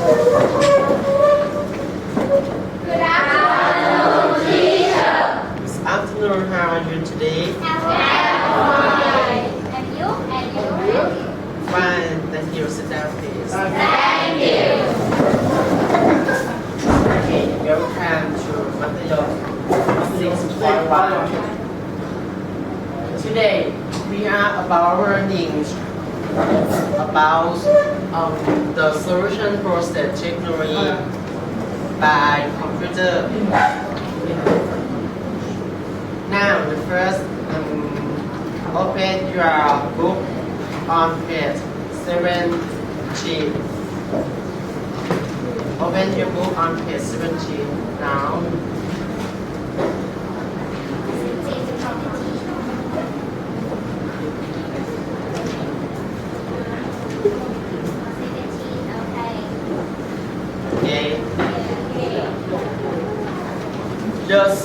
Good afternoon, teacher. Good afternoon, how are you today? And you? And you? Fine, thank you. Sit down, please. Thank you. Okay, welcome to Matayom 6.1. Today, we are about learning about um, the solution process technology by computer. Now, the first, um, open your book on page 17. Open your book on page 17 now.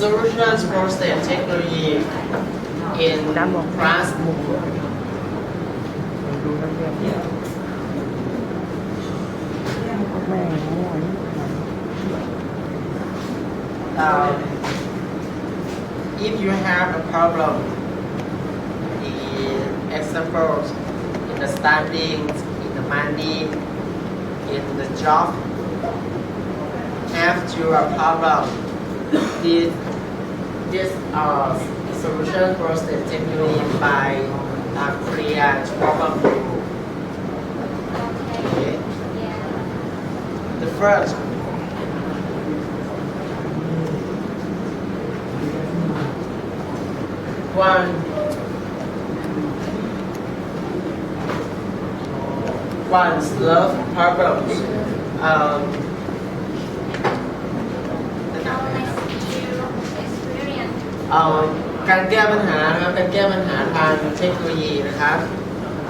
The solutions process technology in class ดูนักเรียนแม่หัวนี่ um, if you have a problem in examples in the studies, in the money, in the job, have your problem, this this uh, solution process technically by uh, rule. Okay. The first one one's love problems um เอ่อการแก้ปัญหานะครับการแก้ปัญหาทางเทคโนโลยีนะครับ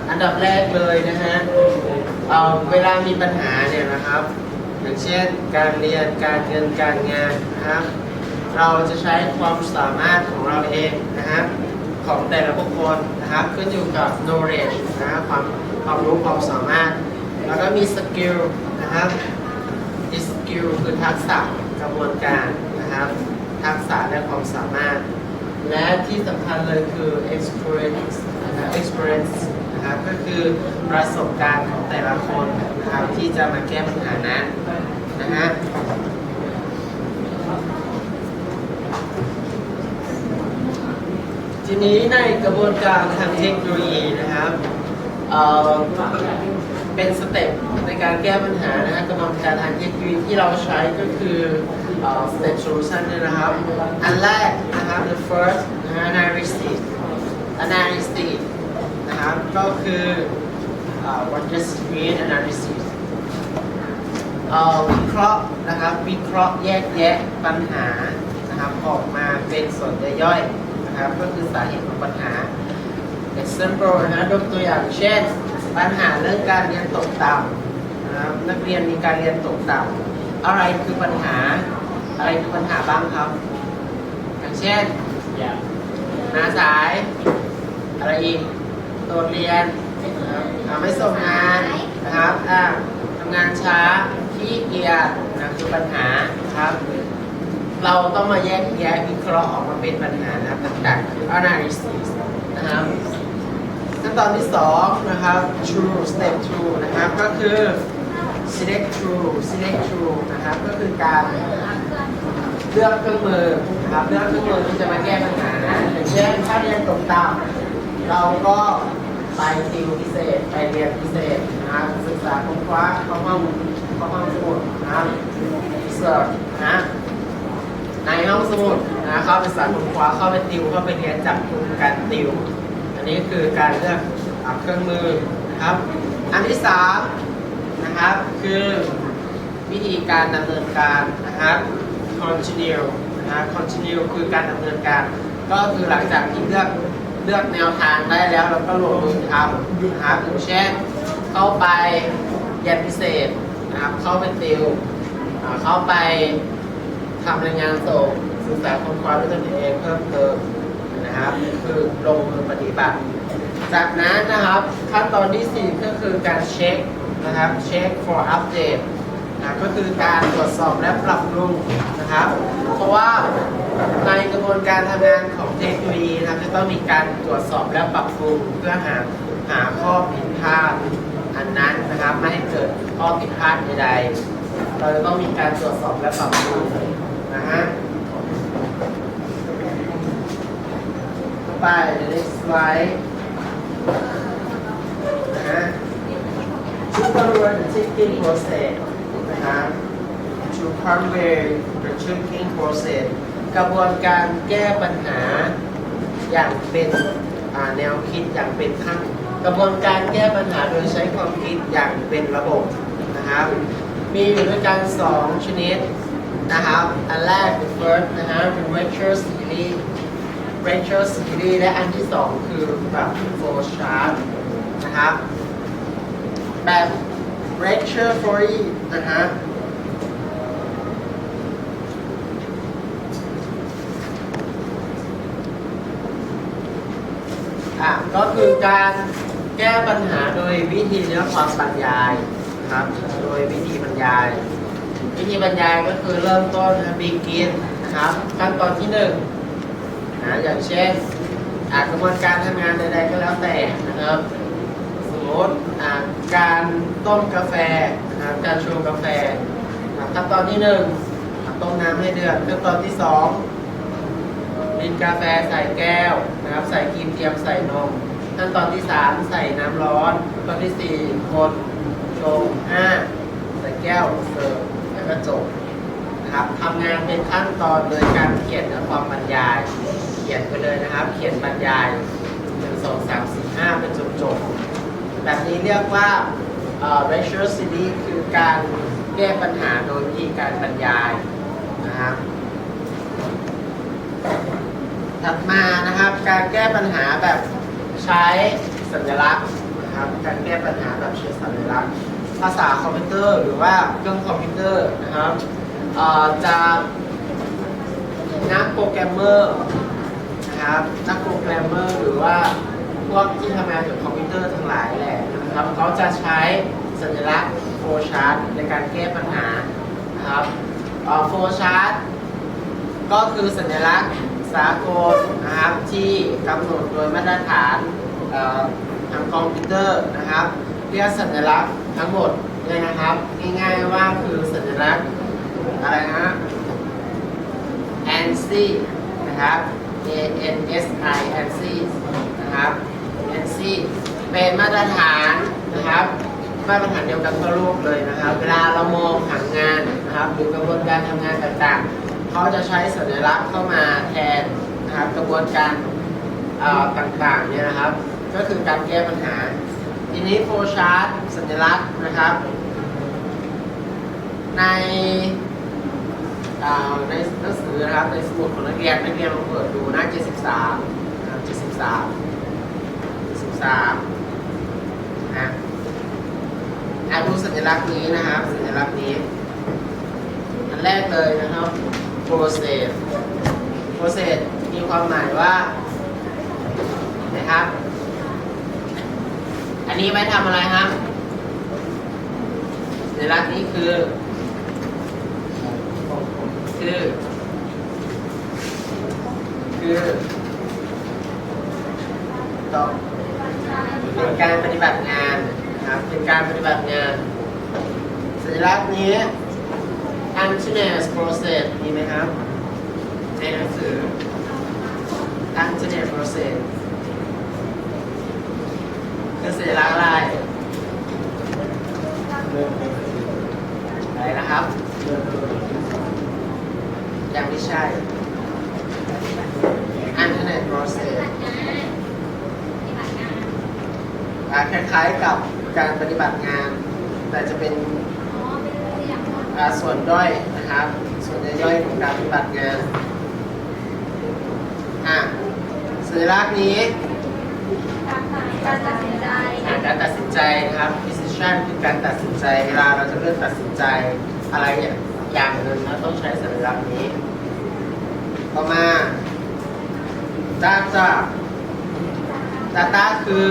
อันดับแรกเลยนะฮะเอ่อเวลามีปัญหาเนี่ยนะครับ อย่างเช่น การเรียนการเงินการงานนะครับ เราจะใช้ความสามารถของเราเองนะครับของแต่ละบุคคลนะครับขึ้นอยู่กับ knowledge นะครับความความรู้ความสามารถ แล้วก็มี skill นะครับที่สกิลคือทักษะกระบวนการนะครับ ทักษะและความสามารถ และที่สำคัญเลยคือ experience นะครับ experience นะครับก็คือประสบการณ์ของแต่ละคนนะครับที่จะมาแก้ปัญหานั้นนะฮะทีนี้ในกระบวนการทางเทคโนโลยีนะครับเเป็นสเต็ปในการแก้ปัญหานะฮะกระบวนการทางเทคโนโลยีที่เราใช้ก็คือ สเต็ปโซลูชันเนี่ยนะครับ อันแรกนะครับ the first analysis analysis นะครับ ก็คือ what does it mean analysis เอ่อวิเคราะห์นะครับ วิเคราะห์แยกแยะปัญหานะครับออกมาเป็นส่วนย่อยๆนะครับ ก็คือสาเหตุของปัญหา example นะฮะยกตัวอย่างเช่น ปัญหาเรื่องการเรียนตกต่ำนะครับนักเรียนมีการเรียนตกต่ำอะไรคือปัญหา อะไรคือปัญหาบ้างครับ อย่างเช่นหาสาย อะไรอีกโดดเรียนนะครับอ่าไม่ส่งงานนะครับอ่าทำงานช้าขี้เกียจนะคือปัญหาครับ เราต้องมาแยกแยะวิเคราะห์ออกมาเป็นปัญหานะครับต่างๆคือ analysis นะครับขั้นตอนที่สองนะครับ true step two นะครับก็คือ select true select true นะครับก็คือการ เลือกเครื่องมือนะครับเลือกเครื่องมือที่จะมาแก้ปัญหาอย่างเช่นถ้าเรียนตกต่ำเราก็ไปติวพิเศษไปเรียนพิเศษนะครับศึกษาค้นคว้าเข้าห้องเข้าห้องสมุดนะครับเสิร์ชนะในห้องสมุดนะเข้าไปศึกษาค้นคว้าเข้าไปติวเข้าไปเรียนจับกลุ่มการติว อันนี้คือการเลือกเครื่องมือนะครับ อันที่สามนะครับคือวิธีการดำเนินการนะครับ continue นะครับ continue คือการดำเนินการ ก็คือหลังจากที่เลือกเลือกแนวทางได้แล้วเราก็ลงมือทำนะครับอย่างเช่น เข้าไปเรียนพิเศษนะครับเข้าไปติวเข้าไปทำรายงานส่งศึกษาคนควาด้วยตนเองเพิ่มเติมนะครับคือลงมือปฏิบัติ จากนั้นนะครับขั้นตอนที่ 4 ก็คือการเช็คนะครับเช็ค for update นะก็คือการตรวจสอบและปรับปรุงนะครับ เพราะว่าในกระบวนการทำงานของเทคโนโลยีนะจะต้องมีการตรวจสอบและปรับปรุงเพื่อหาหาข้อผิดพลาดอันนั้นนะครับไม่ให้เกิดข้อผิดพลาดใดๆเราจะต้องมีการตรวจสอบและปรับปรุงนะฮะต่อไป the next slide นะฮะ to follow the checking process นะครับ to convey the checking process กระบวนการแก้ปัญหาอย่างเป็นแนวคิดอย่างเป็นขั้นกระบวนการแก้ปัญหาโดยใช้ความคิดอย่างเป็นระบบนะครับ มีอยู่ด้วยกันสองชนิดนะครับอันแรก the first นะฮะเป็น retro series retro series และอันที่สองคือแบบ flow chart นะครับแบบ retro theory นะฮะอะก็คือการแก้ปัญหาโดยวิธีเนื้อความบรรยายนะครับ โดยวิธีบรรยาย วิธีบรรยายก็คือเริ่มต้นนะ begin นะครับ ขั้นตอนที่หนึ่งนะอย่างเช่นอะกระบวนการทำงานใดๆก็แล้วแต่นะครับ มมติการต้มกาแฟนะครับการชงกาแฟขั้นตอนที่หนึ่งต้มน้ำให้เดือดขั้นตอนที่สองดินกาแฟใส่แก้วนะครับใส่ครีมเทียมใส่นมขั้นตอนที่3ใส่น้ำร้อนขั้นตอนที่4คนชง5ใส่แก้วเสิร์ฟแล้วก็จบนะครับทำงานเป็นขั้นตอนโดยการเขียนและความบรรยาย เขียนไปเลยนะครับ เขียนบรรยาย1 2 3 4 5เป็นจบจบ แบบนี้เรียกว่าเอ่อ ratio city คือการแก้ปัญหาโดยวิธีการบรรยายนะครับถัดมานะครับการแก้ปัญหาแบบใช้สัญลักษณ์นะครับการแก้ปัญหาแบบใช้สัญลักษณ์ ภาษาคอมพิวเตอร์หรือว่าเครื่องคอมพิวเตอร์นะครับจะนักโปรแกรมเมอร์นะครับนักโปรแกรมเมอร์หรือว่า พวกที่ทำงานเกี่ยวกับคอมพิวเตอร์ทั้งหลายแหละนะครับเขาจะใช้สัญลักษณ์โฟชาร์ตในการแก้ปัญหานะครับโฟชาร์ตก็คือสัญลักษณ์สากลนะครับที่กำหนดโดยมาตรฐานทางคอมพิวเตอร์นะครับเรียกสัญลักษณ์ทั้งหมดเลยนะครับง่ายๆว่าคือสัญลักษณ์อะไรนะ ANSI นะครับ A N S I ANSI นะครับ ที่เป็นมาตรฐานนะครับ มาตรฐานเดียวกันทั่วโลกเลยนะครับ เวลาเรามองผังงานนะครับหรือกระบวนการทำงานต่างๆ เขาจะใช้สัญลักษณ์เข้ามาแทนนะครับกระบวนการต่างๆเนี่ยนะครับ ก็คือการแก้ปัญหา ทีนี้โฟชาร์ตสัญลักษณ์นะครับ ในในหนังสือนะครับในสมุดของนักเรียนนักเรียนลองเปิดดูหน้า 73 73 สามนะอาดูสัญลักษณ์นี้นะครับ สัญลักษณ์นี้ อันแรกเลยนะครับ process process มีความหมายว่านะครับ อันนี้ไว้ทำอะไรครับสัญลักษณ์นี้คือ คือ คือต่อ บัติงานนะครับเป็นการปฏิบัติงานสัญลักษณ์นี้ continuous process มีไหมครับ ในหนังสือ continuous process คือสัญลักษณ์อะไร อะไรนะครับ ยังไม่ใช่ Antoninus process อ่าคล้ายๆกับการปฏิบัติงาน แต่จะเป็นอ่าส่วนย่อยนะครับ ส่วนย่อยของการปฏิบัติงานอะสัญลักษณ์นี้การตัดสินใจอะการตัดสินใจนะครับ decision คือการตัดสินใจเวลาเราจะเลือกตัดสินใจอะไรอย่างหนึ่งเราต้องใช้สัญลักษณ์นี้ ต่อมา data data คือ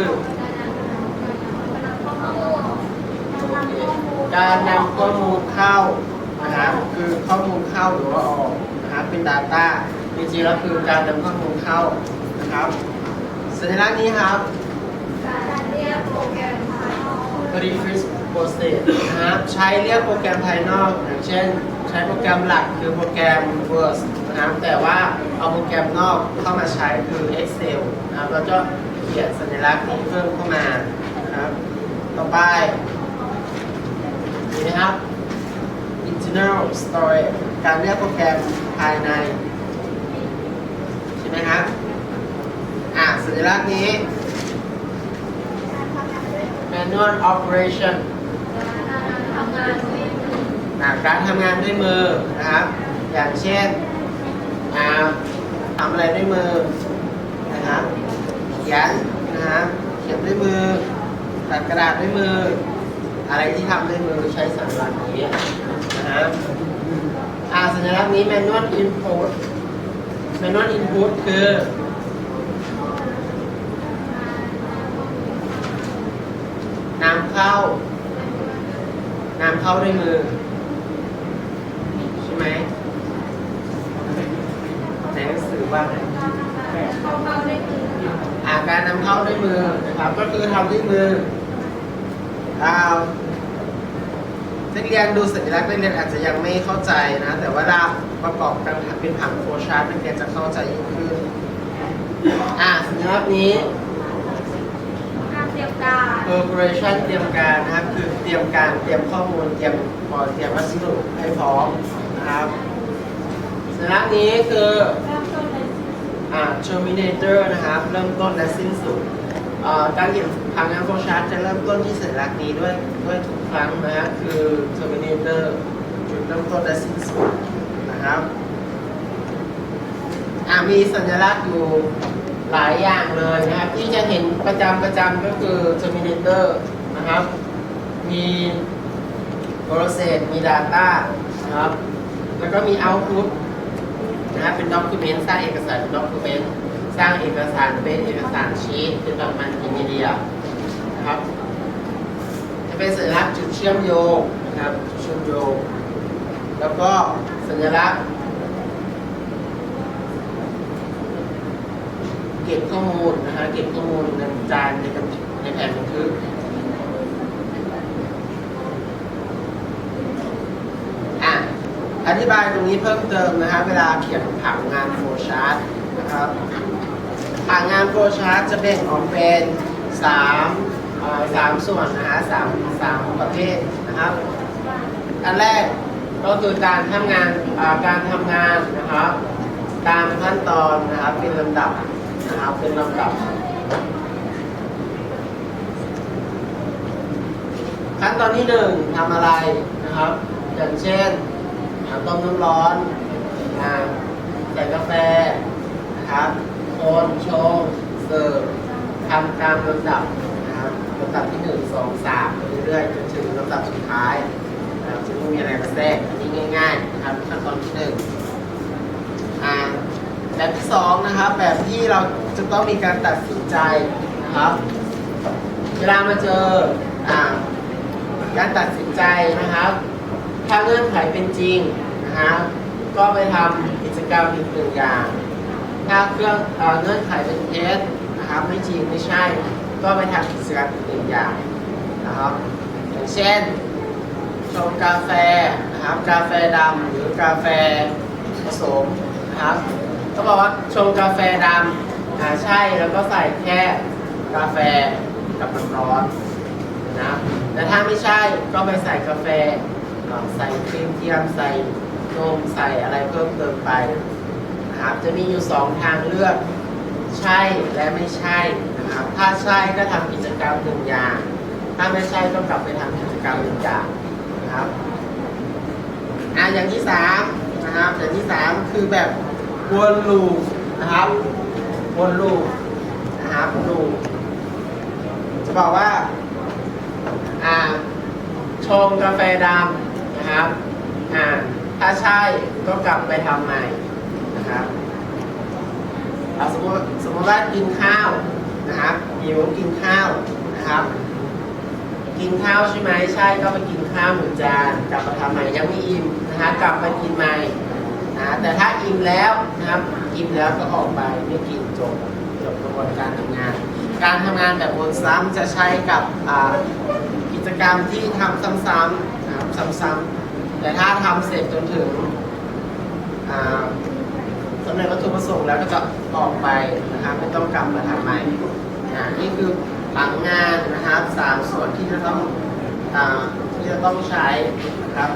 ข้อมูล โอเค การนำข้อมูลเข้านะครับคือข้อมูลเข้าหรือว่าออกนะครับเป็น Data จริงๆแล้วคือการนำข้อมูลเข้านะครับสัญลักษณ์นี้ครับการเรียกโปรแกรมภายนอก Preface Process นะครับใช้เรียกโปรแกรมภายนอกอย่างเช่น ใช้โปรแกรมหลักคือโปรแกรม Word นะครับแต่ว่าเอาโปรแกรมนอกเข้ามาใช้คือ Excel นะครับแล้วก็เขียนสัญลักษณ์นี้เพิ่มเข้ามานะครับต่อไป นี่นะครับ internal storage การเรียกโปรแกรมภายใน ใช่ไหมครับ อ่าสัญลักษณ์นี้ manual operation ทำงานด้วยอ่าการทำงานด้วยมือนะครับ อย่างเช่นอ่าทำอะไรด้วยมือนะครับเขียนนะครับเขียนด้วยมือตัดกระดาษด้วยมือ อะไรที่ทำด้วยมือใช้สัญลักษณ์นี้นะครับอ่าสัญลักษณ์นี้ manual input manual input คือนำเข้านำเข้าด้วยมือ ใช่ไหมในหนังสือว่าไงเข้าเข้าได้คืออ่าการนำเข้าด้วยมือนะครับ ก็คือทำด้วยมืออ่า นักเรียนดูสัญลักษณ์นักเรียนอาจจะยังไม่เข้าใจนะ แต่ว่าเราประกอบกันเป็นผังโฟล์ชาร์ตนักเรียนจะเข้าใจยิ่งขึ้น อ่าสัญลักษณ์นี้การเตรียมการ preparation เตรียมการนะครับคือเตรียมการเตรียมข้อมูลเตรียมพอเตรียมวัสดุให้พร้อมนะครับสัญลักษณ์นี้คือเริ่มต้นเลยอ่า terminator นะครับ เริ่มต้นและสิ้นสุดอ่า การเขียนผังงานโฟล์ชาร์ตจะเริ่มต้นที่สัญลักษณ์นี้ด้วยด้วยทุกครั้งนะฮะคือ terminator จุดเริ่มต้นและสิ้นสุดนะครับอ่ามีสัญลักษณ์อยู่หลายอย่างเลยนะครับ ที่จะเห็นประจำประจำก็คือ terminator นะครับ มี process มี data นะครับ แล้วก็มี output นะครับเป็นด็อกิเมนต์สร้างเอกสารเป็นด็อกิเมนต์ สร้างเอกสารเป็นเอกสารชีตเป็นแบบมันติมีเดียนะครับ จะเป็นสัญลักษณ์จุดเชื่อมโยงนะครับจุดเชื่อมโยง แล้วก็สัญลักษณ์เก็บข้อมูลนะฮะเก็บข้อมูลในจานในกับในแผนบันทึกอะอธิบายตรงนี้เพิ่มเติมนะครับ เวลาเขียนผังงานโฟล์ชาร์ตนะครับ ผังงานโฟล์ชาร์ตจะแบ่งออกเป็นสามสามส่วนนะฮะสามสามประเภทนะครับ อันแรกก็คือการทำงานการทำงานนะครับ ตามขั้นตอนนะครับเป็นลำดับนะครับเป็นลำดับ ขั้นตอนที่หนึ่งทำอะไรนะครับ อย่างเช่นต้มน้ำร้อนใส่กาแฟนะครับ คนชงเสิร์ฟทำตามลำดับนะครับลำดับที่หนึ่งสองสามไปเรื่อยๆจนถึงลำดับสุดท้ายนะครับจะไม่มีอะไรมาแทรกอันนี้ง่ายๆนะครับขั้นตอนที่หนึ่งอ่าแบบที่สองนะครับ แบบที่เราจะต้องมีการตัดสินใจนะครับ เวลามาเจออ่าการตัดสินใจนะครับ ถ้าเงื่อนไขเป็นจริงนะครับก็ไปทำกิจกรรมอีกหนึ่งอย่าง ถ้าเครื่องเงื่อนไขเป็นเท็จนะครับไม่จริงไม่ใช่ ก็ไปทำกิจกรรมอีกหนึ่งอย่างนะครับอย่างเช่นชงกาแฟนะครับกาแฟดำหรือกาแฟผสมนะครับก็บอกว่าชงกาแฟดำอ่าใช่แล้วก็ใส่แค่กาแฟกับน้ำร้อนนะแต่ถ้าไม่ใช่ก็ไปใส่กาแฟใส่ครีมเทียมใส่นมใส่อะไรเพิ่มเติมไป นะครับ จะมีอยู่สองทางเลือก ใช่และไม่ใช่นะครับ ถ้าใช่ก็ทำกิจกรรมหนึ่งอย่าง ถ้าไม่ใช่ก็กลับไปทำกิจกรรมหนึ่งอย่างนะครับอะอย่างที่สามนะครับอย่างที่สามคือแบบวนลูปนะครับวนลูปนะครับลูปจะบอกว่าอ่าชงกาแฟดำนะครับอ่าถ้าใช่ก็กลับไปทำใหม่ นะครับเอาสมมติสมมติว่ากินข้าวนะครับหิวกินข้าวนะครับ กินข้าวใช่ไหมใช่ก็ไปกินข้าวหนึ่งจานกลับมาทำใหม่ยังไม่อิ่มนะฮะกลับมากินใหม่นะแต่ถ้าอิ่มแล้วนะครับอิ่มแล้วก็ออกไปไม่กินจบจบกระบวนการทำงาน การทำงานแบบวนซ้ำจะใช้กับกิจกรรมที่ทำซ้ำๆนะครับซ้ำๆแต่ถ้าทำเสร็จจนถึงอ่า สำเร็จวัตถุประสงค์แล้วก็จะออกไปนะครับไม่ต้องกลับมาทำใหม่อ่านี่คือผังงานนะครับสามส่วนที่จะต้องอที่จะต้องใช้นะครับ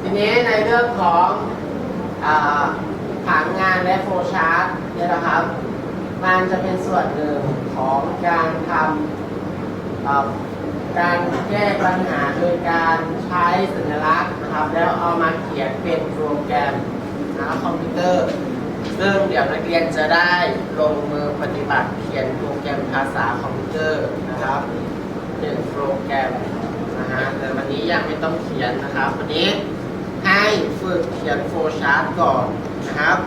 ทีนี้ในเรื่องของผังงานและโฟล์ชาร์ตเนี่ยนะครับ มันจะเป็นส่วนหนึ่งของการทำการแก้ปัญหาโดยการใช้สัญลักษณ์นะครับ แล้วเอามาเขียนเป็นโปรแกรม นะคอมพิวเตอร์ ซึ่งเดี๋ยวนักเรียนจะได้ลงมือปฏิบัติเขียนโปรแกรมภาษาคอมพิวเตอร์นะครับหนึ่งโปรแกรมนะฮะแต่วันนี้ยังไม่ต้องเขียนนะครับ วันนี้ให้ฝึกเขียนโฟลชาร์ตก่อนนะครับ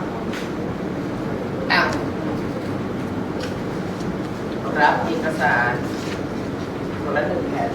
รับเอกสารคนละหนึ่งแผ่น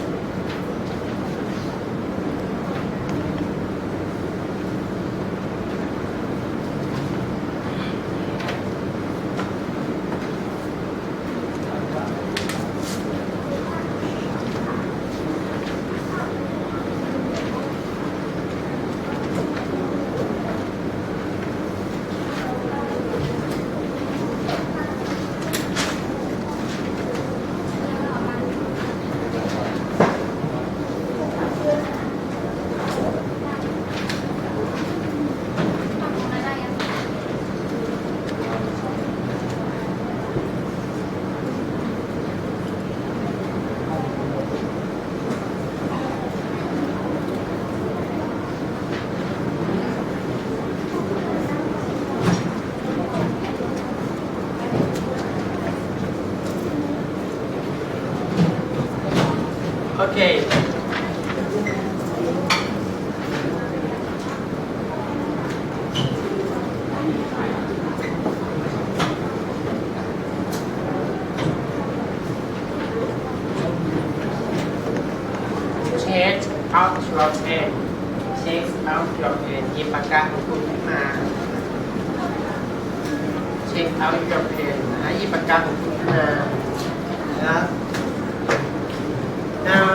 out your pen หยิบปากกาของคุณขึ้นมา Check out your pen นะฮะหยิบปากกาของคุณขึ้นมานะครับ Now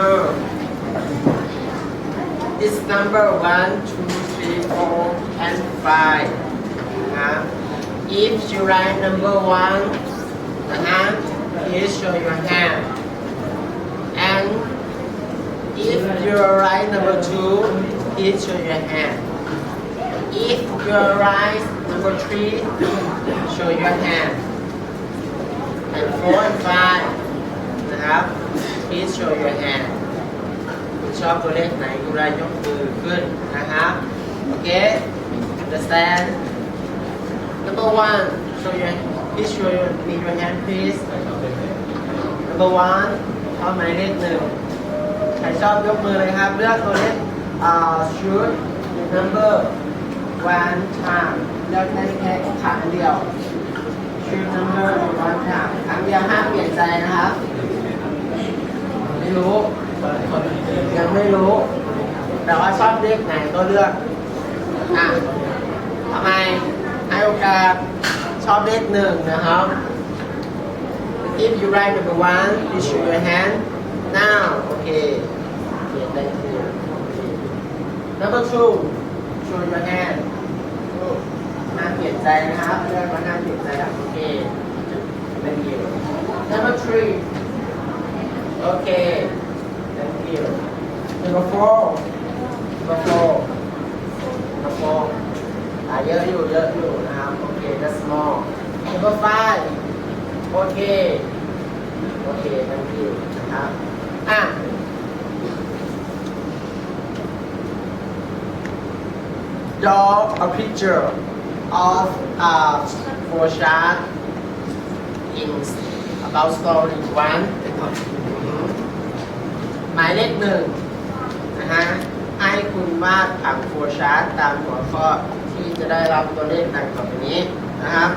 this number one, two, three, four, and five. Uh, if you write number one, uh, please show your hand. And if you write number two, please show your hand. If you write number three, show your hand. And four and five, นะครับ please show your hand คุณชอบตัวเลขไหนคุณรายยกมือขึ้นนะครับ โอเค understand number one show your please show your me your hand please number one ชอบหมายเลขหนึ่งใครชอบยกมือเลยครับ เลือกตัวเลขอ่า shoot number one time เลือกได้แค่ครั้งเดียว shoot number one time ครั้งเดียวห้ามเปลี่ยนใจนะครับ ไม่รู้ ยังไม่รู้ แต่ว่าชอบเลขไหนก็เลือก อะทำไมให้โอกาสชอบเลขหนึ่งนะครับ If you write number one you show your hand now okay okay thank you number two show your hand ห้ามเปลี่ยนใจนะครับเลือกมาห้ามเปลี่ยนใจอะโอเค thank you number three Okay. Thank you. Number four. Number four. Number four. อ่าเยอะอยู่เยอะอยู่นะครับโอเค that's small. Number five. Okay. Okay. Thank you. นะครับ อะ Draw a picture of a flowchart in about story one หมายเลขหนึ่งนะฮะให้คุณวาดผังโฟชาร์ตตามหัวข้อที่จะได้รับตัวเลขดังต่อไปนี้นะครับ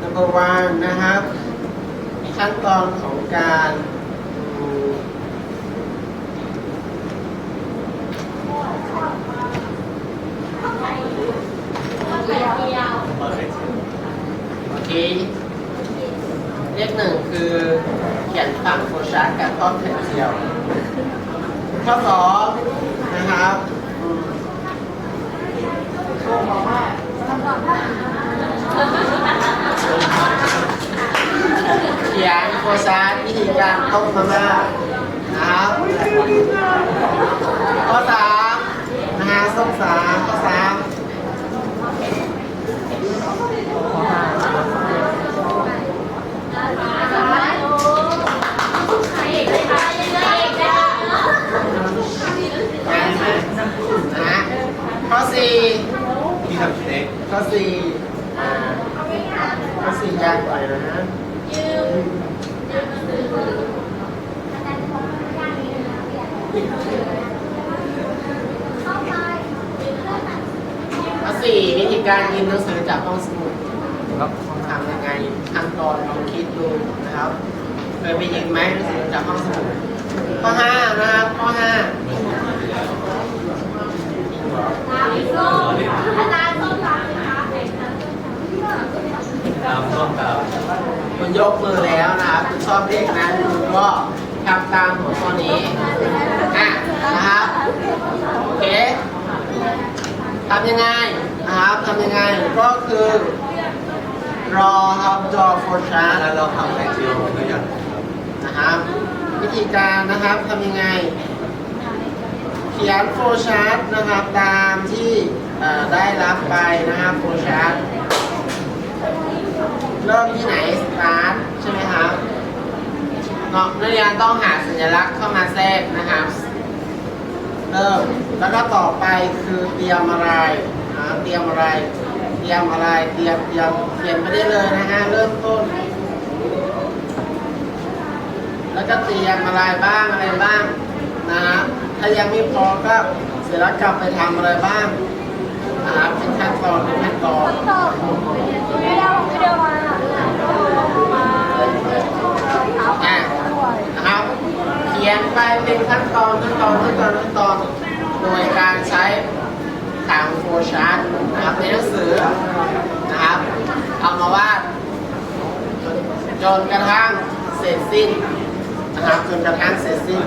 number one นะครับขั้นตอนของการ โอเคเลขหนึ่งคือเขียนฝั่งโฟชาร์กับท่อนแผ่นเดียวข้อสองนะครับอืมเขียนโฟชาร์วิธีการต้มมาม่านะครับข้อสามาส้มสามข้อสาม ข้อห้า นะฮะข้อสี่ ที่ทำเล็ก ข้อสี่อ่าข้อสี่ยากกว่านะฮะข้อสี่วิธีการยืมหนังสือจากห้องสมุด ครับ ทำยังไงขั้นตอนลองคิดดูนะครับเคยไปยืมไหมหนังสือจากห้องสมุดข้อห้านะครับข้อห้า ตามต้นตามคุณยกมือแล้วนะครับคุณชอบเลขนั้นคุณก็ทำตามหัวข้อนี้อะนะครับโอเคทำยังไงนะครับทำยังไงก็คือรอครับ draw for chart แล้วเราทำแผ่เดียวตัวอย่างนะครับ วิธีการนะครับทำยังไง เขียนโฟชาร์ตนะครับตามที่ได้รับไปนะครับโฟชาร์ต เริ่มที่ไหนสตาร์ทใช่ไหมครับเนาะนักเรียนต้องหาสัญลักษณ์เข้ามาแทรกนะครับเริ่มแล้วก็ต่อไปคือเตรียมอะไรนะเตรียมอะไร เตรียมอะไร เตรียมเตรียมเขียนไปได้เลยนะฮะเริ่มต้น แล้วก็เตรียมอะไรบ้างอะไรบ้างนะฮะถ้ายังไม่พอก็เสร็จแล้วกลับไปทำอะไรบ้าง ครับเป็นขั้นตอนเป็นขั้นตอน อะนะครับ เขียนไปเป็นขั้นตอนขั้นตอนขั้นตอนขั้นตอนโดยการใช้ทางโฟชาร์ตนะครับในหนังสือนะครับ เอามาวาดจนกระทั่งเสร็จสิ้นนะครับจนกระทั่งเสร็จสิ้น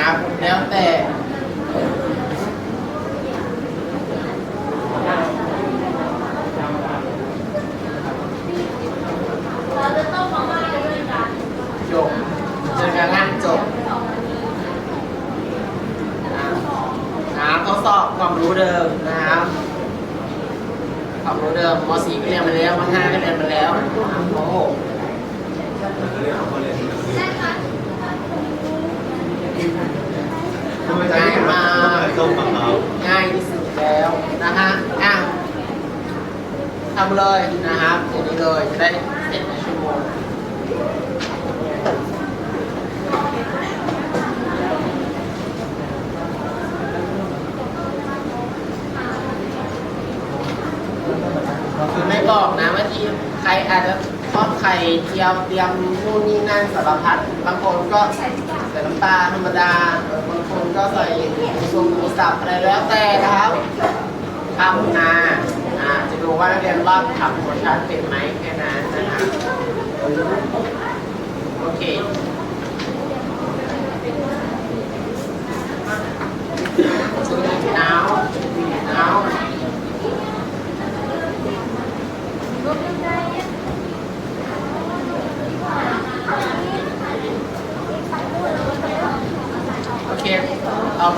นะครับแล้วแต่จบจนกระทั่งจบนะครับทดสอบความรู้เดิมนะครับ ความรู้เดิมม .4 ก็เรียนมาแล้วม .5 ก็เรียนมาแล้วม .6 เรื่องของเขาเลย ง่ายมาก ต้มมะพร้าว ง่ายที่สุดแล้วนะฮะอะทำเลยนะครับอย่างนี้เลยจะได้เสร็จในชั่วโมง อไม่บอกนะว่าที่ใครอาจจะทอดไข่เจียวเตรียมนู่นนี่นั่นสารพัดบางคนก็ใส่น้ำปลาธรรมดาบางคนก็ใส่หมูหมูสับอะไรแล้วแต่นะครับทำนาอ่าจะดูว่านักเรียนรอบทำรสชาติเป็นไหมแค่นั้นนะครับโอเคหนาวหนาว โอเคเอา